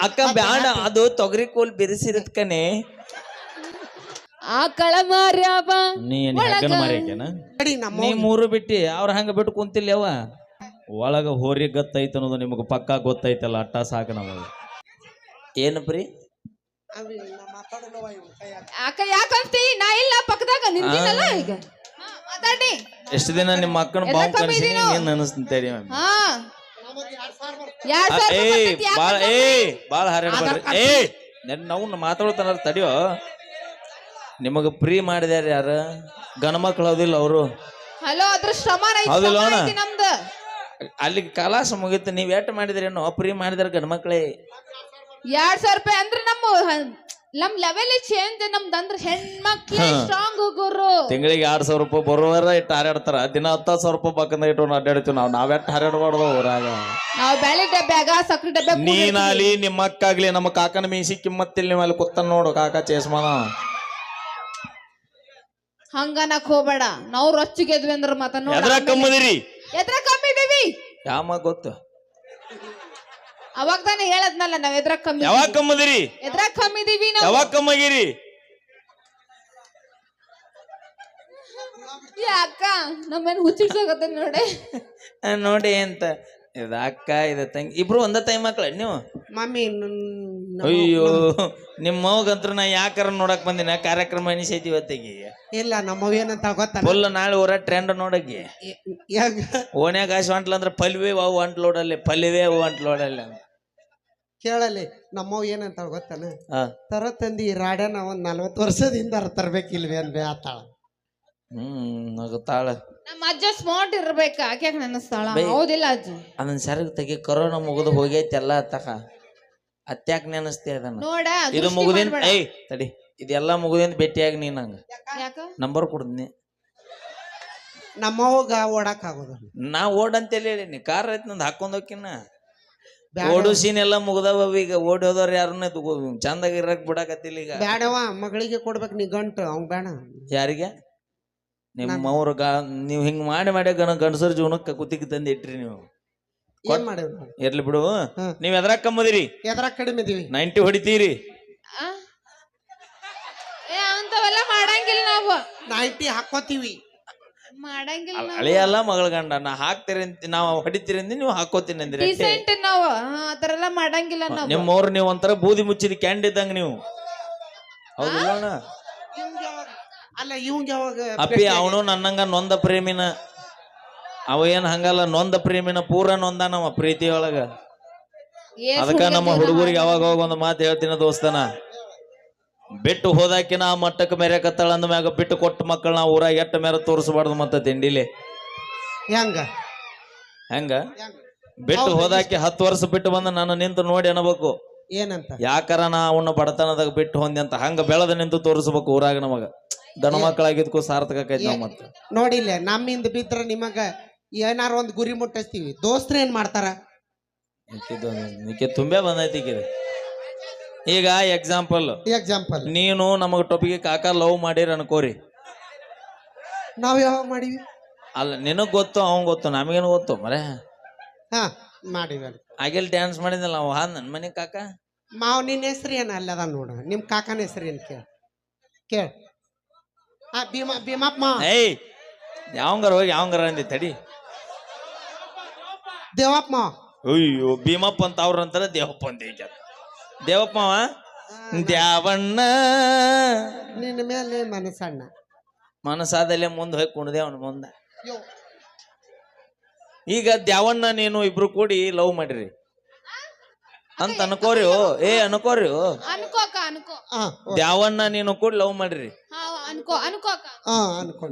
ಅಕ್ಕ ಬ್ಯಾಡ ಅದು ತೊಗರಿ ಕೋಲ್ ಬಿರಿಸಿರತ್ ಆ ಕಳ ಮಾರ್ಯಾವ ನೀ ಏನ್ ಒಳಗ. ಹೆಗ್ಗನ ಮಾರ್ಯಾಕೇನ ನಡಿ ನಮ್ಮ ನೀ ಮೂರು ಬಿಟ್ಟಿ ಅವ್ರ ಹಂಗ ಬಿಟ್ಟು ಕುಂತಿಲ್ಲ ಅವ ಒಳಗ ಹೋರಿ ಗೊತ್ತೈತ ಅನ್ನೋದು ನಿಮಗೆ ಪಕ್ಕಾ ಗೊತ್ತೈತಲ್ಲ ಅಟ್ಟ ಸಾಕು ನಮಗೆ. ಏನು ಪ್ರಿ? ಅವಿ, ನಾ ಯಾಕಂತಿ ಇಲ್ಲ ಪಕ್ಕದಾಗ ನಿಂತಿನಲ್ಲ ಈಗ. ಹಾ, ಮಾತಾಡಿ ಎಷ್ಟು ದಿನ ನಿಮ್ಮ ಅಕ್ಕನ ಬಾಂಬ್ ಬಾವು ಏನ್ ಅನಿಸ್ತೀರಿ ಇದೀನೋ? ಅನಿಸ್ತೇಳಿ ಹಾ. ಏ ಬಾಳ? ಏ ಬಾಳ ಕಾರ್ಡ್ ಏ ನೆನ್ ನಾವು ಮಾತಾಡ್ತಾನ ತಡಿಯೋ. ನಿಮಗ ಫ್ರೀ ಮಾಡಿದ್ಯಾರ ಯಾರ? ಗಣಮಕ್ಳು ಹೌದಿಲ್ಲ ಅವರು. ಹಲೋ ಅದ್ರ ಶ್ರಮ ಹೌದಿಲ್ಲ ಅಣ್ಣ? ನಮ್ದು. ಅಲ್ಲಿ ಕಲಾಸ ಮುಗಿತು ನೀವ್ ಎಟ್ ಮಾಡಿದ್ರೇನು ಫ್ರೀ ಮಾಡಿದಾರ ಗಣಮಕ್ಳೇ ಎರಡ್ ಸಾವಿರ ರೂಪಾಯಿ ಅಂದ್ರೆ ನಮ್ಮ ಹ- ನಮ್ ಲೆವೆಲ್ ಚೇಂಜ್ ನಮ್ದು ಅಂದ್ರೆ ಹೆಣ್ಮಕ್ಳು. ಸ್ಟ್ರಾಂಗ್ ಹೋಗೋರು ತಿಂಗಳಿಗೆ ಎರಡ್ ಸಾವಿರ ರೂಪಾಯಿ ಬರೋವರ ಇಟ್ಟು ಹಾರಾಡ್ತಾರ. ದಿನ ಹತ್ತು ಸಾವಿರ ರೂಪಾಯಿ ಪಕ್ಕದ ಇಟ್ಟು ಅಡ್ಡಾಡ್ತೀವಿ ನಾವು. ನಾವೆಟ್ ಹಾರಾಡ್ಬಾರ್ದು ಊರಾಗ? ನಾವ್ ಬ್ಯಾಳಿ ಡಬ್ಬ್ಯಾಗ ಸಕ್ರಿ ಡಬ್ಬೆ ನೀನಾಗ್ಲಿ ನಿಮ್ಮ ಅಕ್ಕಾಗ್ಲಿ ನಮ್ಮ ಕಾಕನ ಮೀಸಿ ಕಿಮ್ಮತ್ತಿಲ್ ನೀವು ಅಲ್ಲಿ ಕುತ್ತನ್ ನೋಡು ಕಾಕ ಚೇಸ್ಮಾನ. ಹಂಗನಕ್ ಹೋಗ್ಬೇಡ. ನಾವು ರೊಚ್ಚಿಗೆದ್ವಿ ಅಂದ್ರ ಮತ್ತ ಎದ್ರ ಕಮ್ಮದಿರಿ? ಎದ್ರ ಕಮ್ಮಿ ಇದೀವಿ ಯಾಮ ಗೊತ್ತು? ಅವಾಗ ತಾನೇ ಹೇಳದ್ನಲ್ಲ ನಾವ್ ಎದ್ರ ಕಮ್ಮಿ ಯಾವಾಗ ಕಮ್ಮದಿರಿ? ಎದ್ರಾಗ ಕಮ್ಮಿದೀವಿ ನಾವು? ಯಾವಾಗ ಕಮ್ಮಗಿರಿ? ಅಕ್ಕ ನಮ್ಮೇನ್ ಹುಚ್ಚಿಡ್ಸೋಗತ್ತೆ ನೋಡಿ. ಆ, ನೋಡಿ ಅಂತ ಇದು ಅಕ್ಕ ಇದು ತಂಗಿ ಇಬ್ರು ಒಂದ ತಾಯಿ ಮಕ್ಳ ನೀವು? ಮಮ್ಮಿ ಅಯ್ಯೋ ನಿಮ್ಮ ಮಗಂತ್ರ ನಾ ಯಾಕಾರ ನೋಡಕ್ ಬಂದಿನ? ಕಾರ್ಯಕ್ರಮ ಎನಿಸೈತಿ ಇವತ್ತಿಗೆ. ಇಲ್ಲ ನಮ್ಮವ್ ಏನಂತ ಗೊತ್ತಲ್ಲ. ಫುಲ್ ನಾಳೆ ಊರ ಟ್ರೆಂಡ್ ನೋಡಕ್ಕೆ. ಯಾಕ? ಓಣ್ಯಾಗ ಆಶ್ ಹೊಂಟ್ಲ ಅಂದ್ರೆ ಪಲ್ವೇ ಅವು ಅಂಟ್ಲೋಡಲ್ಲಿ ಪಲ್ವೇ ಅವು ಅಂಟ್ಲೋಡಲ್ಲಿ ಕೇಳಲಿ ನಮ್ಮವ್ ಏನಂತ ಗೊತ್ತಾನ? ತರ ತಂದಿ ಈ ರಾಡ್ಯಾನ ಒಂದ್ ನಲ್ವತ್ತು ವರ್ಷದಿಂದ ತರ್ಬೇಕಿಲ್ವೇ ಅನ್ಬೇ ಆತಾಳ. ಹ್ಮ್ ನಗುತ್ತಾಳ. ನಮ್ಮ ಅಜ್ಜ ಸ್ಮಾರ್ಟ್ ಇರ್ಬೇಕು ಆಕ್ಯಾಕ ನೆನಸ್ತಾಳ? ಬೈ. ಹೌದಿಲ್ಲ ಅಜ್ಜ? ಅದನ್ನ ಸರಗ್ ತೆಗಿ ಕೊರೋನಾ ಮುಗಿದು ಹೋಗೈತಿ ಎಲ್ಲ ತಕ ಅತ್ಯಾಕ್ ನೆನಸ್ತಿ ಅದನ್ನ? ನೋಡ ಇದು ದೃಷ್ಟಿ ಮುಗುದಿನ್ ಮಾಡ್ಬೇಡ. ಏಯ್ ತಡಿ. ಇದೆಲ್ಲ ಮುಗುದಿನ್ ಭೇಟಿಯಾಗಿ ನೀ ನಂಗ ಯಾಕ? ನಂಬರ್ ಕೊಡ್ತೀನಿ ನಮ್ಮವ್ಗ ಓಡಾಕ್ ಆಗೋದು ನಾ ಓಡ್ ಅಂತ ಹೇಳಿ ಕಾರ್ ಐತಿ ನಂದು ಹಾಕೊಂಡ್ ಹೋಕಿನ. ಓಡು ಸೀನ್ ಎಲ್ಲ ಮುಗ್ದವ ಈಗ ಓಡಿ ಹೋದವ್ರು ಯಾರನ್ನ ಚಂದಾಗಿ ಇರಕ್ ಬಿಡಾಕತ್ತಿಲ್ಲ ಈಗ. ಬೇಡವ ಮಗಳಿಗೆ ಕೊಡ್ಬೇಕು ನೀ ಗಂಟು ಅವ್ನ್ ಬೇಡ ಯಾರಿಗೆ? ನಿಮ್ಮ ಅವ್ರ ಗಾ ನೀವು ಹಿಂಗ್ ಮಾಡಿ ಮಾಡಿ ಗಣ ಗಂಡಸರ ಜೀವನಕ್ಕೆ ಕುತ್ತಿಗೆ ತಂದು ಇಟ್ರಿ ನೀವು. ಏನ್ ಮಾಡೇವ್ ಇರ್ಲಿ ಬಿಡು. ನೀವ್ ಎದ್ರಾಗ ಕಮ್ಮದಿರಿ ಎದ್ರಾಗ ಕಡಿಮೆ ಇದೀವಿ. ನೈಂಟಿ ಹೊಡಿತೀರಿ? ಏ ಅಂತವೆಲ್ಲ ಮಾಡಂಗಿಲ್ಲ ನಾವು. ನೈಂಟಿ ಹಾಕೋತೀವಿ ಮಾಡಂಗಿಲ್ಲ ಅಳಿಯಲ್ಲ ಮಗಳ ಗಂಡ ನಾ ಹಾಕ್ತೀರಿ ಅಂತ ನಾವು ಹೊಡಿತೀರಿ ಅಂದಿ ನೀವು ಹಾಕೋತೀನಿ ಅಂದ್ರಿ ಅಷ್ಟೇ. ಡಿಸೆಂಟ್ ನಾವು. ಎಲ್ಲ ಮಾಡಂಗಿಲ್ಲ ನಾವು. ನಿಮ್ಮವ್ರು ನೀವು ಒಂಥರ ಬೂದಿ ಮುಚ್ಚಿದ ಕ್ಯಾಂಡ್ ಇದ್ದಂಗ ನೀವು. ಹೌದಿಲ್ಲ ಅಣ್ಣ? ಇವಂಗ್ ಯಾವಾಗ? ಅಲ್ಲ ಇವಂಗ್ ಯಾವಾಗ ಅಪ್ಪಿ ಅವನು ನನ್ನಂಗ ನೊಂದ ಪ್ರೇಮಿನ. ಅವ ಏನ್ ಹಂಗಲ್ಲ ನೊಂದ ಪ್ರೇಮಿನ ಪೂರ ನೊಂದ ನಮ್ಮ ಪ್ರೀತಿ ಒಳಗ. ಏ ಅದಕ್ಕ ಸುಳ್ಳು ನಮ್ಮ ಜೀವನ ಹುಡುಗರಿಗೆ ಅವಾಗ ಯಾವಾಗ ಹೋಗ ಒಂದು ಮಾತು ಹೇಳ್ತೀನಿ ದೋಸ್ತನ? ಬಿಟ್ಟು ಹೋದಾಕಿನ ಆ ಮಟ್ಟಕ್ಕೆ ಮೆರೆಕತ್ತಾಳ ಅಂದ ಮ್ಯಾಗ ಬಿಟ್ಟು ಕೊಟ್ಟ ಮಕ್ಕಳನ್ನ ಊರಾಗ ಎಟ್ಟ ಮೇರೆ ತೋರಿಸಬಾರ್ದು ಮತ್ತ ತಿಂಡಿಲಿ? ಹೆಂಗ? ಹೆಂಗ? ಬಿಟ್ಟು ಹೌದು, ಹೋದಾಕಿ ಹತ್ತು ವರ್ಷ ಬಿಟ್ಟು ಬಂದ ನಾನು ನಿಂತು ನೋಡಿ ಅನ್ನಬೇಕು ಏನಂತ? ಯಾಕಾರ ನಾ ಅವನ್ನ ಬಡತನದಾಗ ಬಿಟ್ಟು ಹೊಂದಿ ಅಂತ ಹಂಗ ಬೆಳೆದ ನಿಂತು ತೋರಿಸ್ಬೇಕು ಊರಾಗ ನಮಗ. ದನ ಮಕ್ಕಳಾಗಿದ್ಕು ಸಾರ್ಥಕ ಆಕೈತಿ ನಾವ್ ಮತ್ತ. ನೋಡಿಲ್ಲ ನಮ್ಮಿಂದ ಬಿದ್ರ ನಿಮಗ ಏನಾರ ಒಂದ್ ಗುರಿ ಮುಟ್ಟಿಸ್ತೀವಿ. ದೋಸ್ತ್ರ ಏನ್ ಮಾಡ್ತಾರ? ನಿಕೆ ತುಂಬೆ ಬಂದೈತಿ ಈಕಿದು ಈಗ ಎಕ್ಸಾಂಪಲ್ ಎಕ್ಸಾಂಪಲ್ ನೀನು ನಮಗ ಟೊಪಿಗೆ ಕಾಕ ಲವ್ ಮಾಡಿರ ಅನ್ಕೋರಿ. ನಾವ್ ಯಾವಾಗ ಮಾಡಿವಿ? ಅಲ್ಲ ನಿನಗ್ ಗೊತ್ತು ಅವನ್ ಗೊತ್ತು ನಮಗೇನು ಗೊತ್ತು ಮರೆ? ಹಾ ಮಾಡಿವಿ ಅಲ್ಲಿ. ಆಗಿಲ್ ಡ್ಯಾನ್ಸ್ ಮಾಡಿದ್ನಲ್ಲ ಅವ ಹಾ ನನ್ ಮನೆ ಕಾಕ? ಮಾವ್ ನಿನ್ನ ಹೆಸರು ಏನ ಅಲ್ಲದ ನೋಡ ನಿಮ್ ಕಾಕನ ಹೆಸರು ಏನ್ ಕೇಳ? ಕೇಳ. ಹಾ ಭೀಮಾ ಭೀಮಪ್ಪ ಮಾವ. ಏಯ್ ಯಾವಂಗಾರ ಹೋಗಿ ಯಾವಂಗಾರ ಅಂದಿ ತಡಿ. ದೇವಪ್ಪ ಮಾವ. ಅಯ್ಯೋ ಭೀಮಪ್ಪ ಅಂತ ಅವ್ರ ಅಂತಾರ ದೇವಪ್ಪ ಅಂತ ಈಗ ದೇವಪ್ಪ ಅವ? ದ್ಯಾವಣ್ಣ. ನಿನ್ನ ಮೇಲೆ ಮನಸ್ಸಣ್ಣ. ಮನಸಾದಲ್ಲೇ ಮುಂದೆ ಹೋಗಿ ಕುಣದೆ ಅವನ ಮುಂದೆ. ಈಗ ದ್ಯಾವಣ್ಣ ನೀನು ಇಬ್ರು ಕೂಡಿ ಲವ್ ಮಾಡಿರಿ. ಅಂತ ಅನ್ಕೋರಿ ಓ, ಏ ಅನ್ಕೋರಿ. ಅನ್ಕೋಕ ಅನ್ಕೋ ಆ, ದ್ಯಾವಣ್ಣ ನೀನು ಕೂಡಿ ಲವ್ ಮಾಡಿರಿ. ಅನ್ಕೋ ಅನ್ಕೋಕ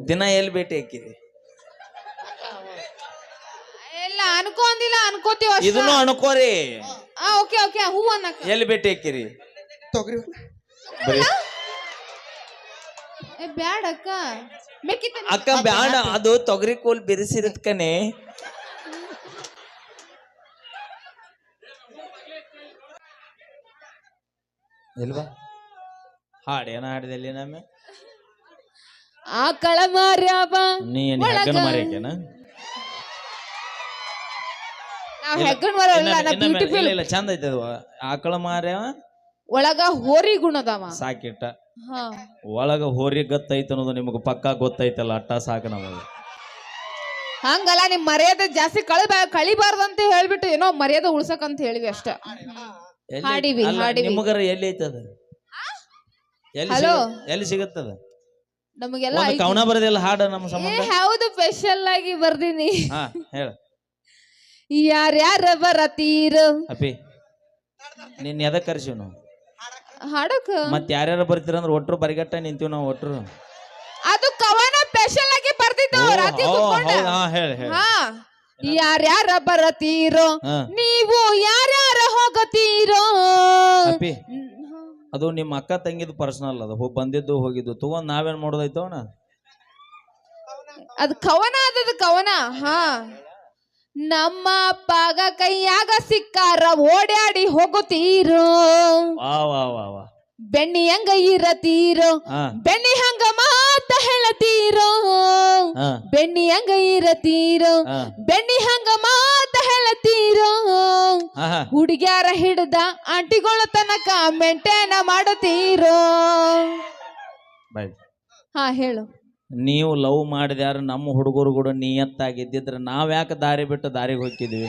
ದಿನ ಎಲ್ಲಿ ಭೇಟಿ ಹಾಕಿರಿ? ಎಲ್ಲ ಅನ್ಕೋ ಅಂದಿಲ್ಲ ಅನ್ಕೋತೀವ. ಇದನ್ನು ಅನ್ಕೋರಿ. ಓಕೆ ಓಕೆ ಹೂ ಅನ್ನಕ ಎಲ್ಲಿ ಭೇಟಿ ಹಾಕಿರಿ ತೊಗರಿ ಬರೀ ಏ ಬ್ಯಾಡ ಅಕ್ಕ. ಬೇಕಿತ್ತ ಅಕ್ಕ ಬ್ಯಾಡ. ಅದು ತೊಗರಿ ಕೋಲ್ ಬಿರಿಸಿರತ್ಕನೆ ಇಲ್ವಾ? ಹಾಡೇನ ಹಾಡಿದಲ್ಲಿ ಆ ಆಕಳ ಮಾರ್ಯಾವ ನೀ ಏನ್. ಮಾರ್ಯಾಕೇನ ಹೆಗ್ಗಣ ಮರ ಅಲ್ಲ ನಾ ಬ್ಯೂಟಿಫುಲ್ ಇಲ್ಲ ಚಂದ ಐತೆ ಅದು. ಆಕಳ ಮಾರ್ಯ ಒಳಗ ಹೋರಿ ಗುಣದವ ಸಾಕಿಟ್ಟ. ಹಾ. ಒಳಗ ಹೋರಿ ಗತ್ತೈತೆ ಅನ್ನೋದು ನಿಮಗೆ ಪಕ್ಕಾ ಗೊತ್ತೈತಲ್ಲ ಅಟ್ಟ ಸಾಕು ನಮಗೆ. ಹಂಗಲ್ಲ ನಿಮ್ ಮರ್ಯಾದೆ ಜಾಸ್ತಿ ಕಳಿಬಾ ಕಳಿಬಾರ್ದು ಅಂತ ಹೇಳ್ಬಿಟ್ಟು ಏನೋ ಮರ್ಯಾದೆ ಉಳ್ಸಕ್ ಹೇಳಿವಿ ಅಷ್ಟ. ಹಾಡಿವಿ, ಹಾಡಿವಿ. ನಿಮಗರ ಎಲ್ಲಿ ಐತದ ಎಲ್ಲಿ ಹಲೋ? ಎಲ್ಲಿ ಸಿಗತ್ತದ? ನಮಗೆಲ್ಲ ಕವನ ಬರದಿಲ್ಲ ಹಾಡ ನಮ್ಮ ಸಂಬಂಧ? ಹೌದು ಸ್ಪೆಷಲ್ ಆಗಿ ಬರ್ದೀನಿ. ಹಾ ಹೇಳ. ಯಾರ್ಯಾರ ಬರತೀರ ಅಪ್ಪಿ ನಿನ್ನ ಎದಕ್ ಕರ್ಸಿವ್ ನಾವು? ಹಾಡಕ್? ಮತ್ ಯಾರ್ಯಾರ ಬರ್ತೀರ ಅಂದ್ರೆ ಒಟ್ರು ಬರಿಗಟ್ಟ ನಿಂತೀವಿ ನಾವು ಒಟ್ರು. ಅದು ಕವನ ಸ್ಪೆಷಲ್ ಆಗಿ ಬರ್ದಿದ್ದು ಓ, ರಾತ್ರಿ ಓ, ಕುತ್ಕೊಂಡ? ಹೌದ್, ಹಾ ಹೇಳ ಹೇಳ. ಹಾ ಯಾರ್ಯಾರ ಬರತೀರೋ ಹಾ. ನೀವು ಯಾರ್ಯಾರ ಹೋಗತೀರೋ? ಅಪ್ಪಿ ಅದು ನಿಮ್ಮ ಅಕ್ಕ ತಂಗಿದ್ ಪರ್ಸನಲ್ ಅದು. ಹೋಗ್ ಬಂದಿದ್ದು ಹೋಗಿದ್ದು. ತಗೊಂಡ್ ನಾವೇನ್ ಮಾಡೋದೈತವನ ಅದ್ ಕವನ ಅದದ ಕವನ ಹಾ. ನಮ್ಮ ಅಪ್ಪಾಗ ಕೈಯಾಗ ಸಿಕ್ಕಾರ ಓಡಾಡಿ ಹೋಗುತ್ತೀರೋ. ವಾ ವಾ ವಾ ವಾ. ಬೆಣ್ಣಿ ಹಂಗ ಇರತೀರೋ. ಹಾ. ಬೆಣ್ಣಿ ಹಂಗ ಮಾತ ಹೇಳತೀರೋ. ಹಾ. ಬೆಣ್ಣಿ ಹಂಗ ಇರತೀರೋ. ಹಾ. ಬೆಣ್ಣಿ ಹಂಗ ಮಾತ ಹೇಳತೀರೋ. ಹಾ ಹಾ. ಹುಡುಗ್ಯಾರ ಹಿಡ್ದ ಆಂಟಿಗಳ ತನಕ ಮೆಂಟೇನ ಮಾಡತೀರೋ. ಬಾಯ್ ಹಾ ಹೇಳು. ನೀವು ಲವ್ ಮಾಡಿದ್ಯಾರ ನಮ್ಮ ಹುಡುಗರು ಕೂಡ ನಿಯತ್ತಾಗಿದ್ದಿದ್ರೆ ನಾವ್ ಯಾಕೆ ದಾರಿ ಬಿಟ್ಟು ದಾರಿಗೆ ಹೋಗ್ತಿದ್ವಿ?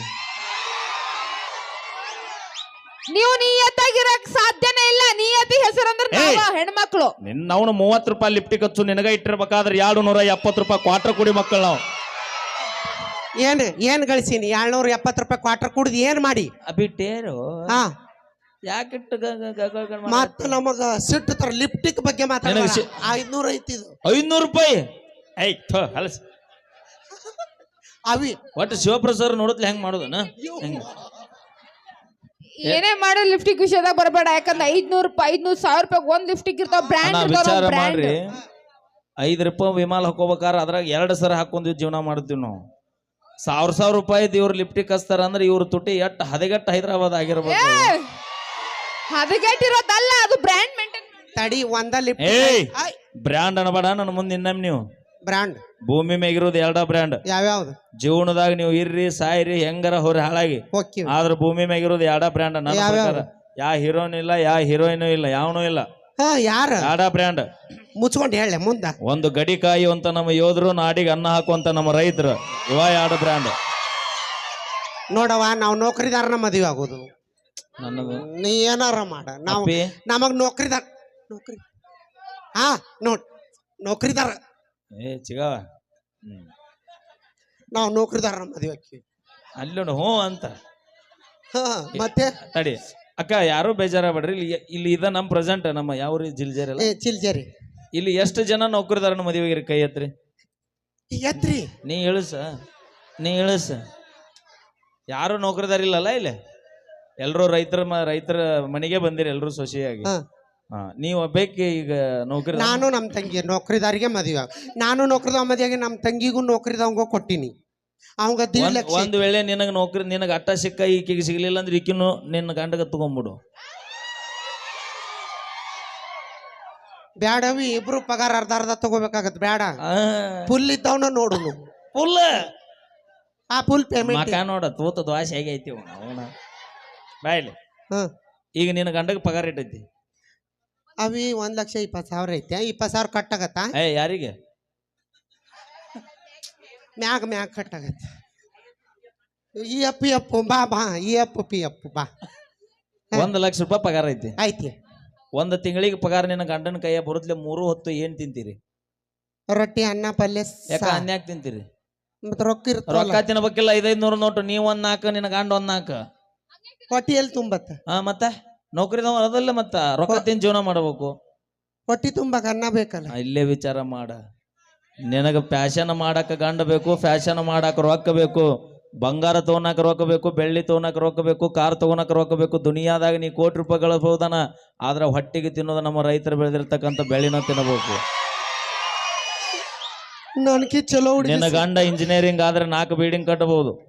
ನೀವು ನಿಯತ್ತಾಗಿರಕ್ ಸಾಧ್ಯನೇ ಇಲ್ಲ. ನಿಯತಿ ಹೆಸರಂದ್ರೆ ಏಯ್! ನಾವ ಹೆಣ್ಮಕ್ಳು. ನಿನ್ನ ಅವನು ಮೂವತ್ತು ರೂಪಾಯಿ ಲಿಫ್ಟಿಗೆ ಹಚ್ಚು ನಿನಗ ಇಟ್ಟಿರ್ಬೇಕಾದ್ರೆ ಎರಡು ನೂರ ಎಪ್ಪತ್ತು ರೂಪಾಯಿ ಕ್ವಾರ್ಟರ್ ಕುಡಿ ಮಕ್ಕಳು ನಾವು. ಏನ್ ಏನ್ ಗಳಿಸೀನಿ ಏಳ್ನೂರ ಎಪ್ಪತ್ತು ರೂಪಾಯಿ ಕ್ವಾರ್ಟರ್ ಕುಡ್ದು ಏನ್ ಮಾಡಿ? ಬಿಟ್ಟೇರು ಹಾ. ಯಾಕಿಟ್ಟು ಮತ್ತ ನಮಗ ಸಿಟ್ಟು ತರ ಲಿಪ್ಟಿಕ್ ಬಗ್ಗೆ ಮಾತಾಡ ನಿನಗೆ ಸಿ- ಐದ್ನೂರ ಐತಿ ಇದು ಐದ್ನೂರು ರೂಪಾಯಿ? ಐ ಥೋ ಹಲಸ್. ಅವಿ. ಒಟ್ಟು ಶಿವಪ್ರಸಾದ್ ನೋಡಿದ್ಲಿ ಹೆಂಗ್ ಮಾಡೋದನ? ಹೆಂಗ? ಏನೇ ಮಾಡೋ ಲಿಫ್ಟಿಕ್ ವಿಷಯದಾಗ ಬರಬೇಡ. ಯಾಕಂದ್ರೆ ಐದ್ನೂರು ರೂಪಾಯಿ ಐದ್ನೂರು ಸಾವಿರ ರೂಪಾಯಿ ಒಂದ್ ಲಿಫ್ಟಿಕ್ ಇರ್ತಾವ ಅಣ್ಣ ಬ್ರ್ಯಾಂಡ್ ವಿಚಾರ ಬ್ರ್ಯಾಂಡ್ ಮಾಡ್ರಿ. ಐದ್ ರೂಪಾಯಿ ವಿಮಾಲ ಹಾಕೋಬೇಕಾರ ಅದ್ರಾಗ ಎರಡು ಸರ ಹಾಕೊಂಡ್ ಜೀವನ ಮಾಡ್ತೀವಿ ನಾವು. ಸಾವಿರ ಸಾವಿರ ರೂಪಾಯಿ ಇವ್ರು ಲಿಫ್ಟಿಕ್ ಹಚ್ತಾರ ಅಂದ್ರೆ ಇವ್ರ ತುಟಿ ಎಟ್ ಹದಗೆಟ್ಟ ಹೈದರಾಬಾದ್ ಆಗಿರ್ಬೇಕು ಹದಗೆಟ್ಟಿರೋದಲ್ಲ ಅದು ಬ್ರ್ಯಾಂಡ್ ಮೇಂಟೈನ್ ತಡಿ ಒಂದ ಲಿಫ್ಟ್ ಏಯ್ ಬ್ರ್ಯಾಂಡ್ ಅನ್ಬೇಡ ನನ್ನ ಮುಂದೆ ಇನ್ನೊಮ್ಮೆ ನೀವು. ಬ್ರ್ಯಾಂಡ್ ಭೂಮಿ ಮೇಗಿರೋದು ಎರಡ ಬ್ರ್ಯಾಂಡ್ ಯಾವ್ಯಾವ್ದು? ಜೀವನದಾಗ ನೀವು ಇರ್ರಿ ಸಾಯ್ರಿ ಹೆಂಗಾರ ಹೊರ ಹಾಳಾಗಿ. ಓಕೆ ಆದ್ರ ಭೂಮಿ ಮೇಗಿರೋದು ಎರಡ ಬ್ರ್ಯಾಂಡ್ ನನ್ನ ಯಾವ ಪ್ರಕಾರ. ಯಾ ಹೀರೋನ್ ಇಲ್ಲ ಯಾ ಹೀರೋಯಿನ್ ಇಲ್ಲ ಯಾವನು ಇಲ್ಲ. ಹಾ ಯಾರ? ಎರಡ ಬ್ರ್ಯಾಂಡ್ ಮುಚ್ಕೊಂಡು ಹೇಳ ಮುಂದ. ಒಂದು ಗಡಿ ಕಾಯುವಂತ ನಮ್ಮ ಯೋಧರು ನಾಡಿಗೆ ಅನ್ನ ಹಾಕುವಂತ ನಮ್ಮ ರೈತರು ಇವ ಎರಡು ಬ್ರ್ಯಾಂಡ್ ನೋಡವ ನಾವು ನೌಕರಿದಾರನ ಮದುವೆ ಆಗೋದು. ನೀ ಏನಾರ ಮಾಡ. ನಾವು ಅಪ್ಪಿ. ನಮಗ್ ನೌಕರಿದಾರ. ನೌಕರಿ. ಹಾ ನೋಡ್. ನೌಕರಿದಾರ. ಏ ಚಿಗವ. ಹ್ಮ್. ನಾವು ನೌಕರಿದಾರನ ಮದುವೆ ಆಕಿ ಅಲ್ಲಿ ನೋಡು ಹ್ಞೂ ಅಂತ. ಹಾ ಮತ್ತೆ? ತಡಿ. ಅಕ್ಕ ಯಾರು ಬೇಜಾರಾಗ್ಬೇಡ್ರಿ. ಇಲ್ಲಿ ಇಲ್ಲಿ ಇದ ನಮ್ಮ ಪ್ರೆಸೆಂಟ್ ನಮ್ಮ ಯಾವ ರೀ ಜಿಲ್ಜಾರಲ್ಲ ಏ ಚಿಲ್ಜರಿ ಇಲ್ಲಿ ಎಷ್ಟು ಜನ ನೌಕರಿದಾರನ ಮದುವೆಗಿರಿ ಕೈ ಎತ್ರಿ? ಎತ್ರಿ? ನೀ ಇಳಿಸ. ನೀ ಇಳಿಸ. ಯಾರು ನೌಕರಿದಾರ ಇಲ್ಲಲ್ಲ ಇಲ್ಲಿ? ಎಲ್ಲರೂ ರೈತರ ಮ ರೈತರ ಮನೆಗೆ ಬಂದಿರಿ ಎಲ್ಲರೂ ಸೊಸೆಯಾಗಿ. ಹಾ. ಹಾ ನೀವು ಬೇಕಿ ಈಗ ನೌಕರಿ ನಾನು ನಮ್ಮ ತಂಗಿ ನೌಕರಿದಾರಿಗೆ ಮದುವೆ ಆಗ್- ನಾನು ನೌಕರಿದಾವ ಮದುವೆಗೆ ನಮ್ಮ ತಂಗಿಗೂ ನೌಕರಿದವಂಗೂ ಕೊಟ್ಟಿನಿ. ಅವಂಗ ದೀಡ್ ಒಂದ್ ಲಕ್ಷ ಒಂದ್ ವೇಳೆ ನಿನಗ ನೌಕರಿ ನಿನಗ ಅಟ್ಟ ಸಿಕ್ಕ ಈಕಿಗೆ ಸಿಗ್ಲಿಲ್ಲ ಅಂದ್ರೆ ಈಕಿನು ನಿನ್ನ ಗಂಡಗ ತಗೊಂಬಿಡು ಬ್ಯಾಡವಿ ಇಬ್ರು ಪಗಾರ ಅರ್ಧ ಅರ್ಧ ತಗೋಬೇಕಾಗತ್ ಬ್ಯಾಡ. ಫುಲ್ ಇದ್ದವನ ನೋಡು. ಫುಲ್ ಆ ಫುಲ್ ಪೇಮೆಂಟ್ ಮಕ ನೋಡ ತೂತ ದ್ವಾಸೆ ಹೇಗೈತಿ ಅವನ. ಬಾಯ್ಲಿ. ಹಾಂ ಈಗ ನಿನ್ನ ಗಂಡಗ ಪಗಾರ ಇಟ್ಟೈತಿ. ಅವಿ ಒಂದ್ ಲಕ್ಷ ಇಪ್ಪತ್ತು ಸಾವಿರ ಐತೆ. ಇಪ್ಪತ್ತು ಸಾವಿರ ಕಟ್ಟಾಗತ್ತಾ? ಏ ಯಾರಿಗೆ? ಮ್ಯಾಗ ಮ್ಯಾಗ ಕಟ್ಟಾಗತ್ತೆ. ಈ ಅಪ್ಪು ಈ ಅಪ್ಪು ಬಾ ಬಾ ಈ ಅಪ್ಪು ಪಿ ಅಪ್ಪು ಬಾ. ಒಂದ್ ಲಕ್ಷ ರೂಪಾಯಿ ಪಗಾರ ಐತಿ. ಐತಿ. ಒಂದ್ ತಿಂಗಳಿಗೆ ಪಗಾರ ನಿನ್ನ ಗಂಡನ ಕೈಯ ಬರುತ್ತಲೆ ಮೂರು ಹೊತ್ತು ಏನ್ ತಿಂತೀರಿ? ರೊಟ್ಟಿ ಅನ್ನ ಪಲ್ಯ ಯಾಕ ಅನ್ಯಾಕ್ ತಿಂತೀರಿ? ಮತ್ತ್ ರೊಕ್ಕ ಇರ್ತಲ್ಲ ರೊಕ್ಕ ತಿನ್ಬೇಕಿಲ್ಲ ಐದೈದ್ ನೂರು ನೋಟು ನೀವ್ ಒಂದ್ ನಾಲ್ಕು ನಿನ್ನ ಗಂಡ ಒಂದ್ ನಾಲ್ಕು ಹೊಟ್ಟಿ ಎಲ್ಲಿ ತುಂಬತ್ತ? ಹಾ ಮತ್ತ? ನೌಕರಿದವ ಅದಲ್ಲ ಮತ್ತ ರೊಕ್ಕ ತಿನ್ ಜೀವನ ಮಾಡಬೇಕು. ಹೊಟ್ಟಿ ತುಂಬಾಕ ಅನ್ನ ಬೇಕಲ್ಲ? ಆ, ಇಲ್ಲೇ ವಿಚಾರ ಮಾಡ. ನಿನಗ ಫ್ಯಾಷನ್ ಮಾಡಾಕ ಗಂಡ ಬೇಕು ಫ್ಯಾಷನ್ ಮಾಡಾಕ ರೊಕ್ಕ ಬೇಕು. ಬಂಗಾರ ತಗೊಳಕ ರೊಕ್ಕ ಬೇಕು ಬೆಳ್ಳಿ ತಗೊಳಕ ರೊಕ್ಕ ಬೇಕು ಕಾರ್ ತಗೊಳಕ ರೊಕ್ಕ ಬೇಕು. ದುನಿಯಾದಾಗ ನೀ ಕೋಟಿ ರೂಪಾಯಿ ಗಳಿಸ್ಬೋದನ ಆದ್ರೆ ಹೊಟ್ಟಿಗೆ ತಿನ್ನೋದು ನಮ್ಮ ರೈತರು ಬೆಳೆದಿರ್ತಕ್ಕಂಥ ಬೆಳಿನ ತಿನ್ನಬೇಕು. ನನಗೆ ಚಲೋ ಹುಡುಗಿ ನಿನ್ನ ಗಂಡ ಇಂಜಿನಿಯರಿಂಗ್ ಆದ್ರೆ ನಾಲ್ಕು ಬಿಲ್ಡಿಂಗ್ ಕಟ್ಟಬಹುದು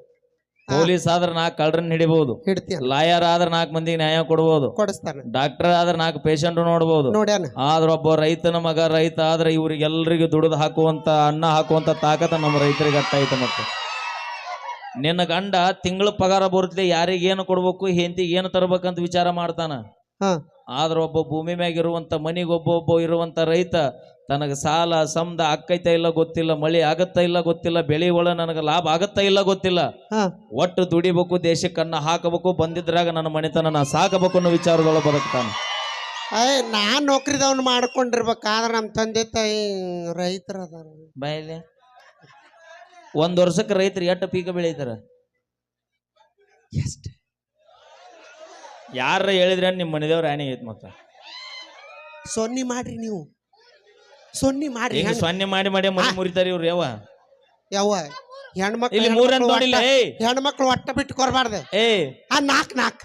ಪೊಲೀಸ್ ಆದ್ರೆ ನಾಲ್ಕು ಕಳ್ಳರನ್ನ ಹಿಡಿಬಹುದು ಹಿಡ್ತೀಯ ಲಾಯರ್ ಆದ್ರೆ ನಾಲ್ಕು ಮಂದಿಗೆ ನ್ಯಾಯ ಕೊಡಬಹುದು ಕೊಡಿಸ್ತಾನೆ. ಡಾಕ್ಟರ್ ಆದ್ರೆ ನಾಲ್ಕು ಪೇಷಂಟ್ ನೋಡಬಹುದು ನೋಡ್ಯಾನ. ಆದ್ರ ಒಬ್ಬ ರೈತನ ಮಗ ರೈತ ಆದ್ರೆ ಇವ್ರಿಗೆಲ್ರಿಗೂ ದುಡಿದು ಹಾಕುವಂತ ಅನ್ನ ಹಾಕುವಂತ ತಾಕತ್ತ ನಮ್ಮ ರೈತರಿಗೆ ಅಟ್ಟ ಐತೆ ಮತ್ತೆ. ನಿನ್ನ ಗಂಡ ತಿಂಗಳ ಪಗಾರ ಬರುತ್ತೆ ಯಾರಿಗೇನು ಕೊಡ್ಬೇಕು ಹೆಂಡತಿಗೆ ಏನು ತರ್ಬೇಕಂತ ವಿಚಾರ ಮಾಡ್ತಾನ? ಹಾ. ಆದ್ರ ಒಬ್ಬ ಭೂಮಿ ಮ್ಯಾಗ ಇರುವಂತ ಮನಿಗೆ ಒಬ್ಬ ಒಬ್ಬ ಇರುವಂತ ರೈತ ತನಗೆ ಸಾಲ ಸಮದ ಆಕ್ಕೈತ ಇಲ್ಲ ಗೊತ್ತಿಲ್ಲ ಮಳಿ ಆಗತ್ತ ಇಲ್ಲ ಗೊತ್ತಿಲ್ಲ ಬೆಳೆ ಒಳ ನನಗೆ ಲಾಭ ಆಗತ್ತ ಇಲ್ಲ ಗೊತ್ತಿಲ್ಲ. ಒಟ್ಟು ದುಡಿಬೇಕು ದೇಶಕ್ಕನ್ನ ಹಾಕಬೇಕು ಬಂದಿದ್ರಾಗ ನನ್ನ ಮನೆತನ ನಾ ಸಾಕಬೇಕು ಅನ್ನೋ ವಿಚಾರದೊಳಗೆ ಬದುಕ್ತಾನೆ. ಅಯ್ಯ ನಾ ನೌಕರಿದವ್ನು ಮಾಡ್ಕೊಂಡಿರ್ಬೇಕಾದ್ರೆ ನಮ್ಮ ತಂದೆ ತಾಯಿ ರೈತರ ಅದಾರ ಬಾಯಲ್ಲಿ ಒಂದ್ ವರ್ಷಕ್ಕೆ ರೈತರು ಎಷ್ಟು ಪೀಕ ಬೆಳೀತಾರೆ? ಎಷ್ಟು? ಯಾರ ಹೇಳಿದ್ರೆ ನಿಮ್ಮ ಮನೆದೇವ್ರ ಆನೆ ಐತ್ ಮತ್ತ? ಸೊನ್ನಿ ಮಾಡ್ರಿ ನೀವು. ಸೊನ್ನಿ ಮಾಡ್ರಿ ಹೆಣ್- ಸೊನ್ನೆ ಮಾಡಿ ಮಾಡಿ ಮನೆ ಮುರಿತಾರ ಇವ್ರು ಯಾವ ಯಾವ ಇಲ್ಲಿ ಮೂರನ್ ನೋಡಿಲ್ಲ ಏಯ್. ಹೆಣ್ಮಕ್ಳು ಒಟ್ಟ ಬಿಟ್ಟು ಕೊರಬಾರ್ದು. ಏ. ಆ ನಾಕ್ ನಾಕ್.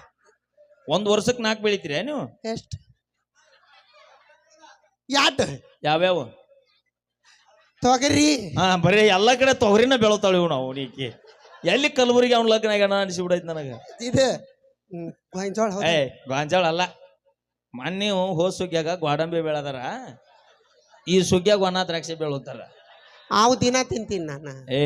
ಒಂದ್ ವರ್ಷಕ್ಕೆ ನಾಲ್ಕು ಬೆಳಿತೀರ ನೀವು? ಎಷ್ಟು? ಯಾಟ್ ಯಾವ್ಯಾವ? ತೊಗರಿ. ಹಾ ಬರೀ ಎಲ್ಲಾ ಕಡೆ ತೊಗರಿನ ಬೆಳತಾಳ ಇವ್ ನಾವು ನೀಕಿ. ಎಲ್ಲಿ ಕಲಬುರಿಗೆ ಅವ್ನ ಲಗ್ನ ಆಗ್ಯಾನ ಅನಿಸ್ಬಿಡೈತಿ ನನಗ. ಇದು ಹ್ಮ್, ಗೊಂಜಾಳ ಹೌದು. ಏ ಗಾಂಜಾಳ ಅಲ್ಲ. ಮೊನ್ನೆ ಹೋ ಸುಗ್ಗ್ಯಾಗ ಗ್ವಾಡಂಬಿ ಬೆಳದಾರ ಈ ಸುಗ್ಗ್ಯಾಗ ಒಣ ದ್ರಾಕ್ಷಿ ಬೆಳುತ್ತಾರ ಅವು ದಿನ ತಿಂತೀನಿ ನಾನು. ಏ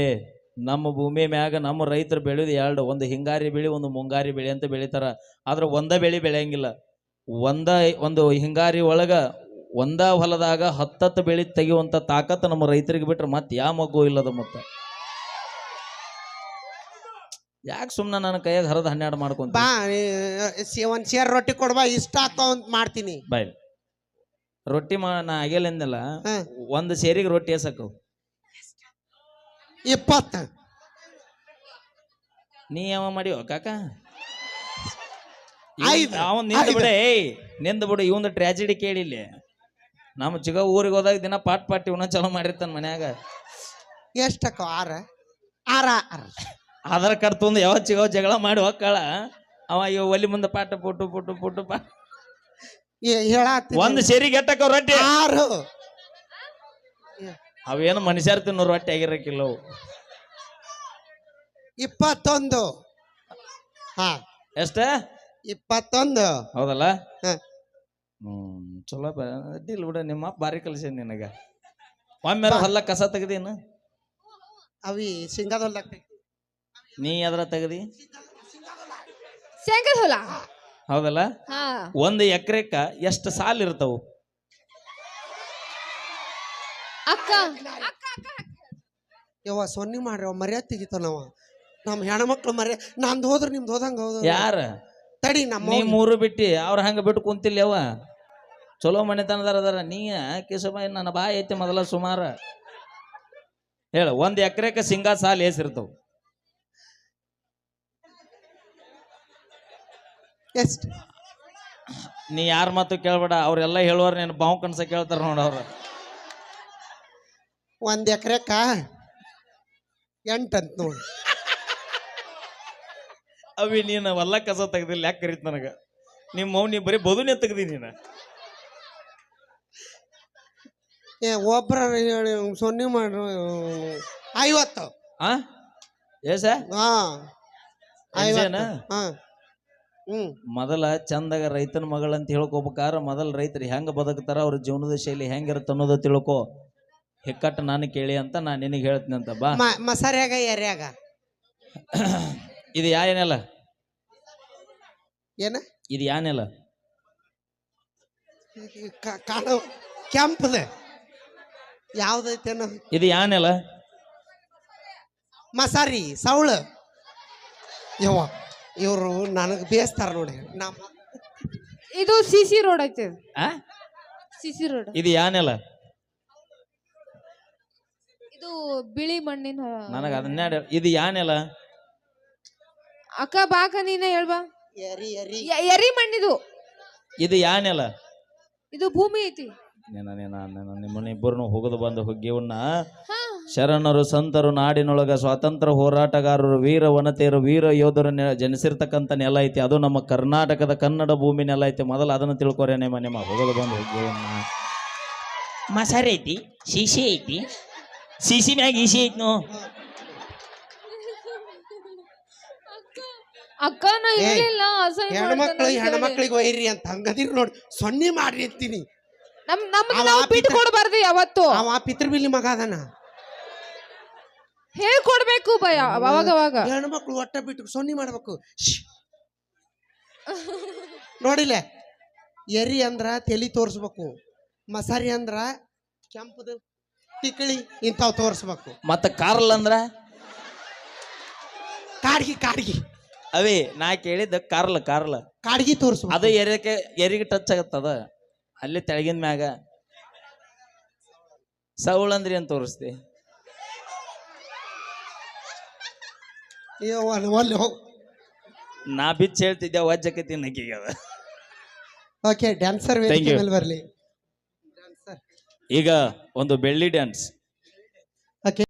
ನಮ್ಮ ಭೂಮಿ ಮ್ಯಾಗ ನಮ್ಮ ರೈತರು ಬೆಳೆಯೋದು ಎರಡು ಒಂದು ಹಿಂಗಾರಿ ಬೆಳೆ ಒಂದು ಮುಂಗಾರಿ ಬೆಳೆ ಅಂತ ಬೆಳಿತಾರ. ಆದ್ರೆ ಒಂದ ಬೆಳೆ ಬೆಳೆಯಂಗಿಲ್ಲ. ಒಂದ ಒಂದು ಹಿಂಗಾರಿ ಒಳಗ ಒಂದ ಹೊಲದಾಗ ಹತ್ತತ್ತು ಬೆಳೆ ತೆಗೆಯುವಂತ ತಾಕತ್ತು ನಮ್ಮ ರೈತರಿಗೆ ಬಿಟ್ರೆ ಮತ್ತೆ ಯಾವ ಮಗು ಇಲ್ಲದ ಮತ್ತೆ? ಯಾಕೆ ಸುಮ್ಮನೆ ನನ್ನ ಕೈಯಾಗ ಹರದ ಹನ್ನೆರಡು ಮಾಡ್ಕೊಂತ? ಬಾ ಒಂದು ಒಂದ್ ಸೇರ್ ರೊಟ್ಟಿ ಕೊಡ್ಬಾ ಇಷ್ಟ ಆಕೋ ಅಂತ ಮಾಡ್ತೀನಿ. ಬಾಯ್ ರೊಟ್ಟಿ ಮಾ ನಾ ಆಗಿಲ್ಲಂದಲ್ಲ ಹ. ಒಂದು ಸೇರಿಗೆ ರೊಟ್ಟಿ ಎಸಕು ಇಪ್ಪತ್ತು. ನೀ ಯಾವ ಮಾಡಿ ಕಾಕ? ಐದು, ಅವನ್ನಿಂದ ಐದು. ಬಿಡ ಏಯ್ನಿಂದ ಬಿಡು ಇವಂದು ಕೇಳಿ ಇಲ್ಲಿ. ನಮ್ಮ ಚಿಗ ಊರಿಗೆ ಹೋದಾಗ ದಿನ ಪಾಟ್ ಪಾಟ್ ಇವನ ಚಲೋ ಮಾಡಿರ್ತಾನ ಮನ್ಯಾಗ. ಎಷ್ಟಕ್ಕ ಆರ? ಆರ ಆರ. ಆಧಾರ್ ಕಾರ್ಡ್ ತೊಂದು ಯಾವ ಚಿಗೋ ಜಗಳ ಮಾಡಿ ಹೋಗ್ಕಳ. ಅವ ಇವ ಒಲಿ ಮುಂದೆ ಪಾಟ ಪುಟ್ಟು ಪುಟ್ಟು ಪುಟ್ಟು ಪಾ ಒಂದ್ ಸೇರಿಗೆ ಎಟ್ಟಕ್ಕ ರೊಟ್ಟಿ. ಆರು. ಅವೇನು ಮನುಷ್ಯರ್ ತಿನ್ನೋ ರೊಟ್ಟಿ ಆಗಿರಕ್ಕಿಲ್ಲ ಅವು. ಇಪ್ಪತ್ತೊಂದು. ಹಾ. ಎಷ್ಟ? ಇಪ್ಪತ್ತೊಂದು. ಹೌದಲ್ಲ. ಹ್ಮ್ ಚಲೋ ಅಡ್ಡಿಲ್ಲ ಬಿಡ ನಿಮ್ಮ ಬಾರಿ ಕಲ್ಸ್ಯಾನ ನಿನಗ. ಒಮ್ಮೆ ಹೊಲ್ಲ ಕಸ ತೆಗ್ದೇನು? ಅವಿ ಸಿಂಗದೊಲ್ದಾಗ ನೀ ಅದ್ರ ತೆಗದಿ? ಶೇಂಗದ ಹೊಲ ಹೌದಲ್ಲ? ಹಾ. ಒಂದು ಎಕರೆಕ ಎಷ್ಟು ಸಾಲ್ ಇರ್ತಾವು? ಅಕ್ಕ. ಅಕ್ಕ ಯವ್ವ ಸೊನ್ನಿ ಮಾಡ್ರಿ ಅವ ಮರ್ಯಾದೆ ತೆಗಿತಾವ ನಾವ ನಮ್ಮ ಹೆಣ್ಮಕ್ಳು ಮರ್ಯ ನಂದು ಹೋದ್ರೆ ನಿಮ್ದು ಹೋದಂಗ ಹೌದು. ಯಾರ? ತಡಿ ನಮ್ಮ ನೀ ಮೂರು ಬಿಟ್ಟಿ ಅವ್ರ ಹಂಗ ಬಿಟ್ಟು ಕುಂತಿಲ್ಲ ಯವ್ವ. ಚಲೋ ಮನೆತನದಾರ ಅದಾರ. ನೀ ಕಿಸಬ ನನ್ನ ಬಾಯಿ ಐತಿ ಮೊದಲ ಸುಮಾರ. ಹೇಳ ಒಂದ್ ಎಕರೆಕ ಸಿಂಗಾ ಸಾಲ್ ಏಸಿರ್ತಾವ ಎಷ್ಟು ನೀ ಯಾರ ಮಾತು ಕೇಳ್ಬೇಡ ಅವ್ರೆಲ್ಲ ಹೇಳುವಾರ ನೀನು ಬಾವು ಕನ್ಸ ಕೇಳ್ತಾರ ನೋಡ ಅವ್ರ. ಒಂದ್ ಎಕರೆಕ ಎಂಟಂತ ನೋಡಿ. ಅವಿ ನೀನು ಹೊಲ್ಲ ಕಸ ತೆಗ್ದಿಲ್ಲ ಯಾಕೆ ಕರೀತ ನನಗ? ನಿಮ್ಮ ಮೌನಿ ನೀ ಬರೀ ಬದುನೆ ತೆಗ್ದಿ ನೀನು. ಏ ಒಬ್ರ ಹೇಳಿ ಸೊನ್ನೆ ಮಾಡ್ರು ಐವತ್ತು. ಆ? ಸರ್ ಹಾ? ಐವತ್ತು. ಹಾ. ಮೊದಲ ಚಂದಾಗ ರೈತನ ಮಗಳಂತ ಹೇಳ್ಕೊಬೇಕಾರ ಮೊದಲ ರೈತರು ಹೆಂಗ ಬದುಕ್ತಾರ ಅವ್ರ ಜೀವನದ ಶೈಲಿ ಹೆಂಗಿರುತ್ತೆ ಅನ್ನೋದು ತಿಳ್ಕೊ. ಹಿಕ್ಕಟ್ಟು ನಾನು ಕೇಳಿ ಅಂತ ನಾನು ನಿನಗೆ ಹೇಳ್ತೀನಿ ಅಂತ ಬಾ. ಮಸಾರ್ಯಾಗ ಎರ್ಯಾಗ ಇದು ಯಾ ಏನೆಲ್ಲ ಏನ? ಇದು ಯಾನೆಲ್ಲ ಕೆಂಪದ. ಯಾವ್ದೈತೇನೋ ಇದು ಯಾನೆಲ್ಲ ಮಸಾರಿ ಸೌಳು. ಯವ್ವ. ಇವರು ನನಗೆ ಬೇಸ್ತಾರ ನೋಡಿ. ನಮ್ಮ ಇದು ಸಿ ಸಿ ರೋಡ್ ಐತೆ. ಆ? ಸಿ ಸಿ ರೋಡ್ ಇದು ಯಾನೆಲ್ಲ? ಇದು ಬಿಳಿ ಮಣ್ಣಿನ. ನನಗೆ ಅದನ್ನ ಹೇಳ- ಇದು ಯಾನೆಲ್ಲ? ಅಕ್ಕ ಬಾಕ ನೀನ ಹೇಳ್ಬಾ ಎರಿ ಎರಿ. ಯ- ಎರಿ ಮಣ್ಣಿದು. ಇದು ಯಾನೆಲ್ಲ? ಇದು ಭೂಮಿ ಐತಿ. ನಿನ್ನ ನಿನ್ನ ನಿಮ್ಮನ್ನಿಬ್ಬರನ್ನು ಹೋಗದು ಬಂದು ಹುಗ್ಗಿವನ್ನ ಹಾ. ಶರಣರು ಸಂತರು ನಾಡಿನೊಳಗೆ ಸ್ವಾತಂತ್ರ್ಯ ಹೋರಾಟಗಾರರು ವೀರ ವನತೆಯರು ವೀರ ಯೋಧರು ನೆ- ಜನಿಸಿರ್ತಕ್ಕಂಥ ನೆಲ ಐತಿ. ಅದು ನಮ್ಮ ಕರ್ನಾಟಕದ ಕನ್ನಡ ಭೂಮಿ ನೆಲ ಐತಿ. ಮೊದಲು ಅದನ್ನು ತಿಳ್ಕೊರೆ ನಿಮ್ಮ ನಿಮ್ಮ ಹೋಗಲು ಬಂದು ಹೋಗ್ಯವನ್ನ ಮಸಾರಿ ಐತಿ ಶಿಶಿ ಐತಿ. ಶಿಶಿ ಮ್ಯಾಗ ಈಶಿ ಐತಿ ನೋ ಅಕ್ಕನ ಇರಲಿಲ್ಲ ಹೆಣ್ಮಕ್ಳು. ಹೆಣ್ಮಕ್ಳಿಗೆ ಒಯ್ರಿ ಅಂತ ಹಂಗದಿರ್ ನೋಡಿ. ಸೊನ್ನೆ ಮಾಡ್ರಿ ಅಂತೀನಿ. ನಮ್ ನಮ್ಗೆ ನಾವು ಬಿಟ್ಟು ಕೊಡಬಾರ್ದು ಯಾವತ್ತು. ಅವ ಪಿತೃಬಿಲಿ ಮಗ ಅದಾನ. ಹೇಳ್ಕೊಡ್ಬೇಕು ಭಯ ಅವಾಗ ಅವಾಗ. ಹೆಣ್ಮಕ್ಳು ಒಟ್ಟ ಬಿಟ್ಟು ಸೊನ್ನಿ ಮಾಡ್ಬೇಕು. ನೋಡಿಲ್ಲ? ಎರಿ ಅಂದ್ರ ತಲಿ ತೋರಿಸ್ಬೇಕು. ಮಸಾರಿ ಅಂದ್ರ ಕೆಂಪದು ತಿಕ್ಕಳಿ ಇಂಥವು ತೋರಿಸ್ಬೇಕು. ಮತ್ತ ಕಾರ್ಲ್ ಅಂದ್ರ? ಕಾಡ್ಗಿ ಕಾಡ್ಗಿ. ಅವೇ ನಾ ಕೇಳಿದ್ದ ಕಾರ್ಲ್ ಕಾರ್ಲ್. ಕಾಡ್ಗಿ ತೋರಿಸ್ಬೇಕು. ಅದು ಎರಿಗೆ ಎರಿಗೆ ಟಚ್ ಆಗತ್ತದ ಅಲ್ಲಿ ತೆಳಗಿನ ಮ್ಯಾಗ. ಸವಳಂದ್ರಿ ಅಂದ್ರಿ ಅಂತ ತೋರಿಸ್ತಿ. ಅಯ್ಯೋ, ಒಲ್ಲೆ- ಹೋಗ್. ನಾ ಬಿಚ್ಚ ಹೇಳ್ತಿದ್ದೆ ವಜ್ಜಕತಿ ನಕಿಗೆ ಅದ. ಓಕೆ ಡ್ಯಾನ್ಸರ್ Thank ವೇದಿಕೆ you. ಮೇಲೆ ಬರಲಿ. ಈಗ ಒಂದು ಬೆಳ್ಳಿ ಡ್ಯಾನ್ಸ್